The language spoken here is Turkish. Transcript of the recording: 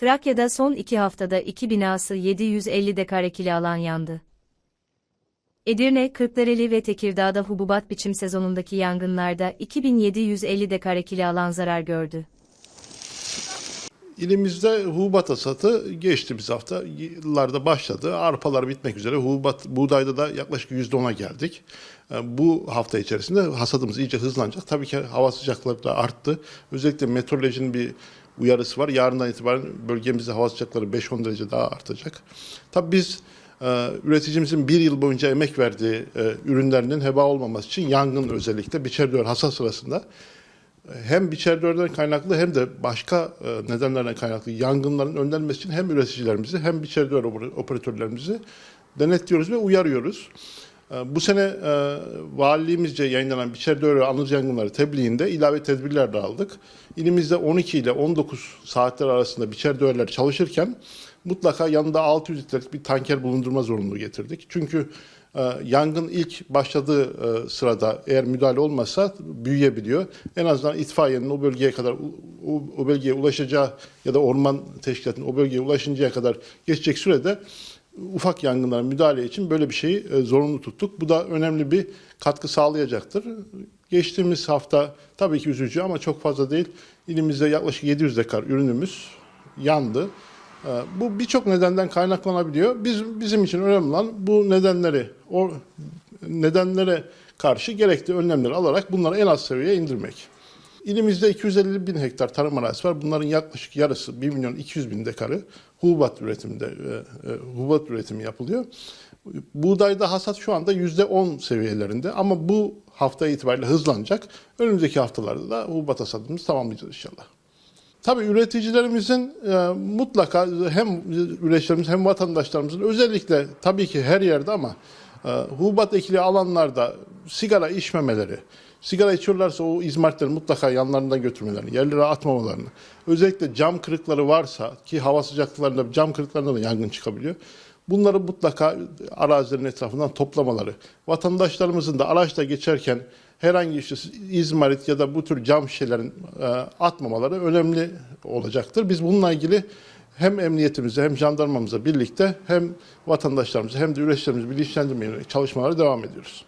Trakya'da son iki haftada iki binası 750 dekarekili alan yandı. Edirne, Kırklareli ve Tekirdağ'da hububat biçim sezonundaki yangınlarda 2750 dekarekili alan zarar gördü. İlimizde hububat hasatı geçtiğimiz hafta yıllarda başladı. Arpalar bitmek üzere. Hububat, buğdayda da yaklaşık %10'a geldik. E, Bu hafta içerisinde hasadımız iyice hızlanacak. Tabii ki hava sıcaklıkları da arttı. Özellikle meteorolojinin bir uyarısı var. Yarından itibaren bölgemizde hava sıcaklıkları 5-10 derece daha artacak. Tabii biz e, üreticimizin bir yıl boyunca emek verdiği e, ürünlerinin heba olmaması için yangın özellikle biçer döver sırasında hem biçerdörden kaynaklı hem de başka e, nedenlerden kaynaklı yangınların önlenmesi için hem üreticilerimizi hem biçerdör operatörlerimizi denetliyoruz ve uyarıyoruz. E, Bu sene e, valiliğimizce yayınlanan biçerdör anız yangınları tebliğinde ilave tedbirler de aldık. İlimizde 12 ile 19 saatler arasında biçerdörler çalışırken mutlaka yanında 600 litrelik bir tanker bulundurma zorunluluğu getirdik. Çünkü e, yangın ilk başladığı e, sırada eğer müdahale olmazsa büyüyebiliyor. En azından itfaiyenin o bölgeye kadar o bölgeye ulaşacağı ya da orman teşkilatının o bölgeye ulaşıncaya kadar geçecek sürede ufak yangınlara müdahale için böyle bir şeyi e, zorunlu tuttuk. Bu da önemli bir katkı sağlayacaktır. Geçtiğimiz hafta tabii ki üzücü ama çok fazla değil. İlimizde yaklaşık 700 dekar ürünümüz yandı. Ee, Bu birçok nedenden kaynaklanabiliyor. Biz bizim için önemli olan bu nedenleri, o nedenlere karşı gerekli önlemleri alarak bunları en az seviyeye indirmek. İlimizde 250 bin hektar tarım arazisi var. Bunların yaklaşık yarısı 1 milyon 200 bin dekarı hububat üretiminde e, e, hububat üretimi yapılıyor. Buğdayda hasat şu anda %10 seviyelerinde ama bu hafta itibariyle hızlanacak. Önümüzdeki haftalarda da hububat hasatımızı tamamlayacağız inşallah. Tabii üreticilerimizin e, mutlaka hem üreticilerimiz hem vatandaşlarımızın özellikle tabii ki her yerde ama e, hububat ekili alanlarda sigara içmemeleri, sigara içiyorlarsa o izmaritleri mutlaka yanlarında götürmelerini, yerlere atmamalarını, özellikle cam kırıkları varsa ki hava sıcaklıklarında cam kırıklarında da yangın çıkabiliyor. Bunları mutlaka arazilerin etrafından toplamaları, vatandaşlarımızın da araçla geçerken herhangi işte izmarit ya da bu tür cam şişelerin e, atmamaları önemli olacaktır. Biz bununla ilgili hem emniyetimize hem jandarmamıza birlikte hem vatandaşlarımızı hem de üreticilerimizi bilinçlendirmeye çalışmalara devam ediyoruz.